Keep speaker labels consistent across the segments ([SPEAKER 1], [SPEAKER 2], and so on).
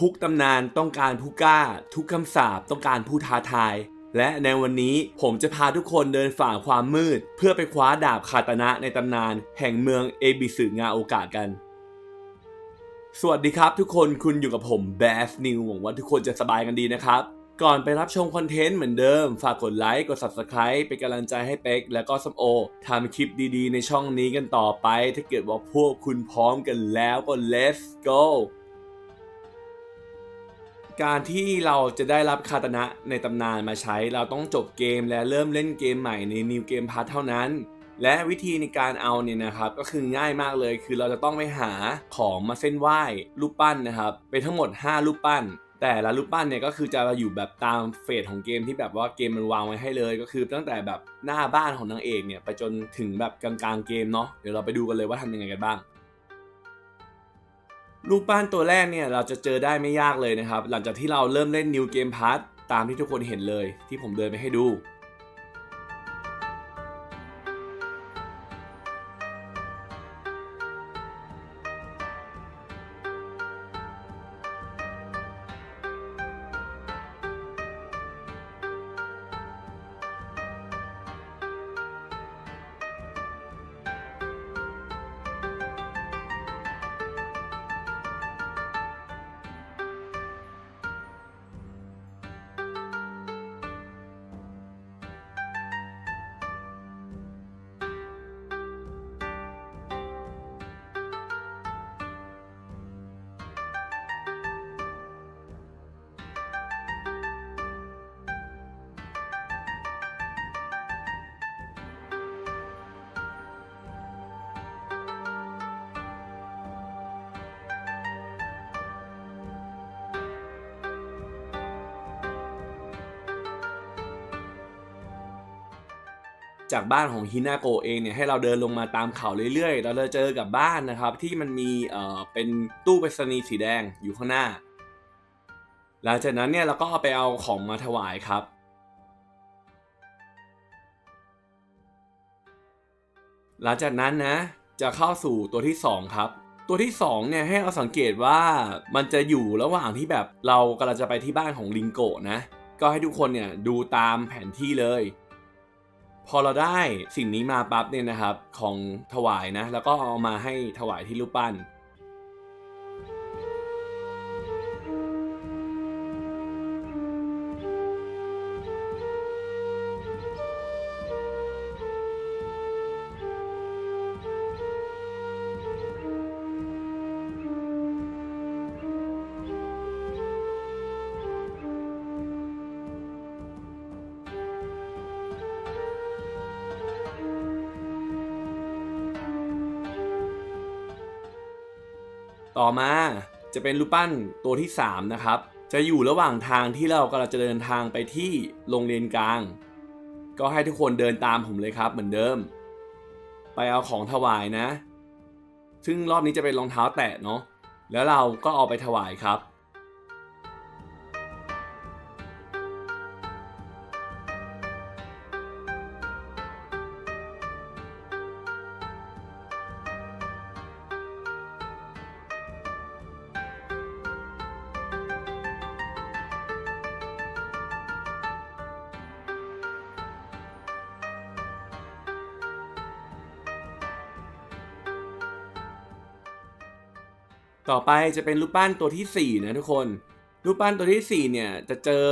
[SPEAKER 1] ทุกตำนานต้องการผู้กล้า ทุกคำสาปต้องการผู้ท้าทาย และในวันนี้ผมจะพาทุกคนเดินฝ่าความมืด เพื่อไปคว้าดาบคาตนะในตำนาน แห่งเมืองเอบิสึงาโอกะกัน สวัสดีครับทุกคนคุณอยู่กับผมแบสนิวหวังว่าทุกคนจะสบายกันดีนะครับ ก่อนไปรับชมคอนเทนต์เหมือนเดิม ฝากกดไลค์กด Subscribe เป็นกำลังใจให้เป็กและก็สมโอทำคลิปดีๆ ในช่องนี้กันต่อไป ถ้าเกิดว่าพวกคุณพร้อมกันแล้วก็ let's go การที่เราจะได้รับคาตนะในตำนานมาใช้ เราต้องจบเกมและเริ่มเล่นเกมใหม่ใน New Game Pass เท่านั้น และวิธีในการเอาเนี่ยนะครับก็คือง่ายมากเลยคือเราจะต้องไปหาของมาเส้นไหว้รูปปั้นนะครับเป็นทั้งหมด 5 รูปปั้น แต่ละรูปปั้นเนี่ยก็คือจะอยู่แบบตามเฟสของเกมที่แบบว่าเกมมันวางไว้ให้เลย ก็คือตั้งแต่แบบหน้าบ้านของนางเอกเนี่ยไปจนถึงแบบกลางๆเกมเนาะเดี๋ยวเราไปดูกันเลยว่าทำยังไงกันบ้าง รูปปั้นตัวแรกเนี่ยเราจะเจอได้ไม่ยากเลยนะครับ หลังจากที่เราเริ่มเล่น New Game Pass ตามที่ทุกคนเห็นเลย ที่ผมเดินไปให้ดู จากบ้านของฮินาโกเองเนี่ยให้เราเดินลงมาตามเขาเรื่อยๆ เราจะเจอกับบ้านนะครับที่มันมีเอ่อเป็นตู้ไปรษณีย์สีแดงอยู่ข้างหน้า หลังจากนั้นเนี่ยเราก็เอาไปเอาของมาถวายครับหลังจากนั้นนะจะเข้าสู่ตัวที่ 2 ครับ ตัวที่2เนี่ยให้เราสังเกตว่ามันจะอยู่ระหว่างที่แบบเรากำลังจะไปที่บ้านของลิงโกะนะ ก็ให้ทุกคนเนี่ยดูตามแผนที่เลย พอเราได้สิ่งนี้มาปั๊บเนี่ยนะครับของถวายนะแล้วก็เอามาให้ถวายที่รูปปั้น ต่อมาจะเป็นรูปปั้นตัวที่ 3 นะครับ จะอยู่ระหว่างทางที่เรากำลังจะเดินทางไปที่โรงเรียนกลาง ก็ให้ทุกคนเดินตามผมเลยครับเหมือนเดิม ไปเอาของถวายนะ ซึ่งรอบนี้จะเป็นรองเท้าแตะเนาะแล้วเราก็เอาไปถวายครับ ต่อไปจะเป็นรูปปั้นตัวทีสี่ 4 นะทุกคน รูปปั้นตัวที่ 4 เนี่ยจะเจอ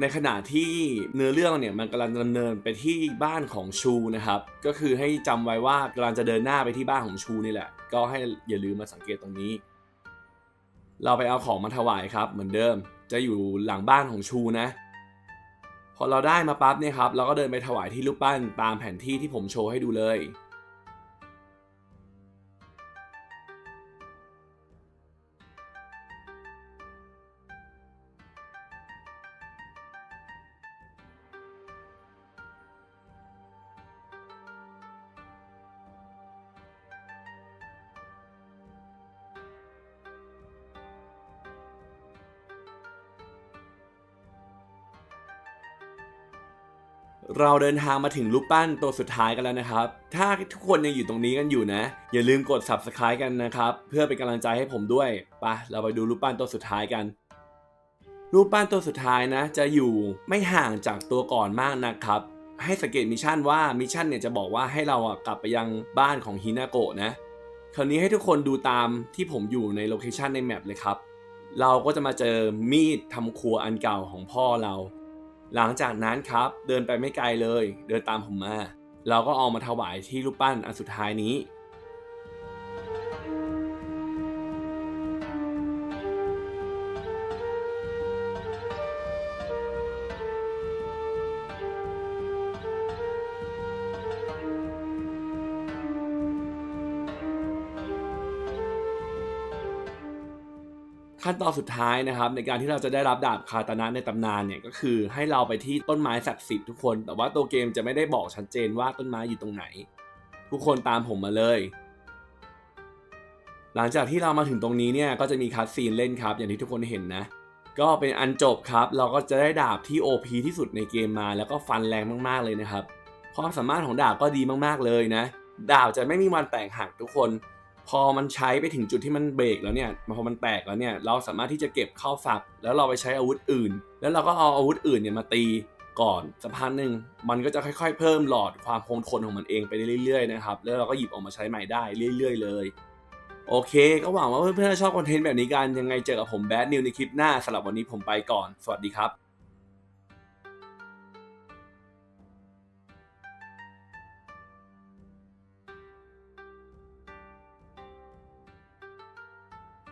[SPEAKER 1] ในขณะที่เนื้อเรื่องเนี่ยมันกำลังดำเนินไปที่บ้านของชูนะครับ ก็คือให้จำไว้ว่ากำลังจะเดินหน้าไปที่บ้านของชูนี่แหละ ก็ให้อย่าลืมมาสังเกตตรงนี้ เราไปเอาของมาถวายครับ เหมือนเดิม จะอยู่หลังบ้านของชูนะ พอเราได้มาปั๊บเนี่ยครับเราก็เดินไปถวายที่รูปปั้นตามแผนที่ที่ผมโชว์ให้ดูเลย เราเดินทางมาถึงรูปปั้นตัวสุดท้ายกันแล้วนะครับ ถ้าทุกคนยังอยู่ตรงนี้กันอยู่นะ อย่าลืมกด subscribe กันนะครับ เพื่อเป็นกำลังใจให้ผมด้วยไปะเราไปดูรูปปั้นตัวสุดท้ายกัน รูปปั้นตัวสุดท้ายนะ จะอยู่ไม่ห่างจากตัวก่อนมากนะครับ ให้สังเกตมิชชั่นว่ามิชชั่นเนี่ยจะบอกว่าให้เราอะกลับไปยังบ้านของฮินาโกะนะ คราวนี้ให้ทุกคนดูตามที่ผมอยู่ในโลเคชันในแมปเลยครับ เราก็จะมาเจอมีดทำครัวอันเก่าของพ่อเรา หลังจากนั้นครับเดินไปไม่ไกลเลย เดินตามผมมา เราก็เอามาถวายที่รูปปั้นอันสุดท้ายนี้ ขั้นตอนสุดท้ายนะครับในการที่เราจะได้รับดาบคาตานะในตำนานเนี่ยก็คือให้เราไปที่ต้นไม้ศักดิ์สิทธิ์ทุกคน แต่ว่าตัวเกมจะไม่ได้บอกชัดเจนว่าต้นไม้อยู่ตรงไหน ทุกคนตามผมมาเลย หลังจากที่เรามาถึงตรงนี้เนี่ยก็จะมีคัสซีนเล่นครับ อย่างที่ทุกคนเห็นนะ ก็เป็นอันจบครับ เราก็จะได้ดาบที่ OP ที่สุดในเกมมา แล้วก็ฟันแรงมากๆเลยนะครับความสามารถของดาบก็ดีมากๆเลยนะ ดาบจะไม่มีวันแตกหักทุกคน พอมันใช้ไปถึงจุดที่มันเบรกแล้วเนี่ยพอมันแตกแล้วเนี่ยเราสามารถที่จะเก็บเข้าฝัก แล้วเราไปใช้อาวุธอื่น แล้วเราก็เอาอาวุธอื่นเนี่ยมาตีก่อนสักพักหนึ่งมันก็จะค่อยๆ เพิ่มหลอดความคงทนของมันเองไปเรื่อยๆนะครับแล้วเราก็หยิบออกมาใช้ใหม่ได้เรื่อย ๆ เลย โอเค ก็หวังว่าเพื่อนๆจะชอบคอนเทนต์แบบนี้กันยังไงเจอกับผมแบดนิวในคลิปหน้าสำหรับวันนี้ผมไปก่อน สวัสดีครับ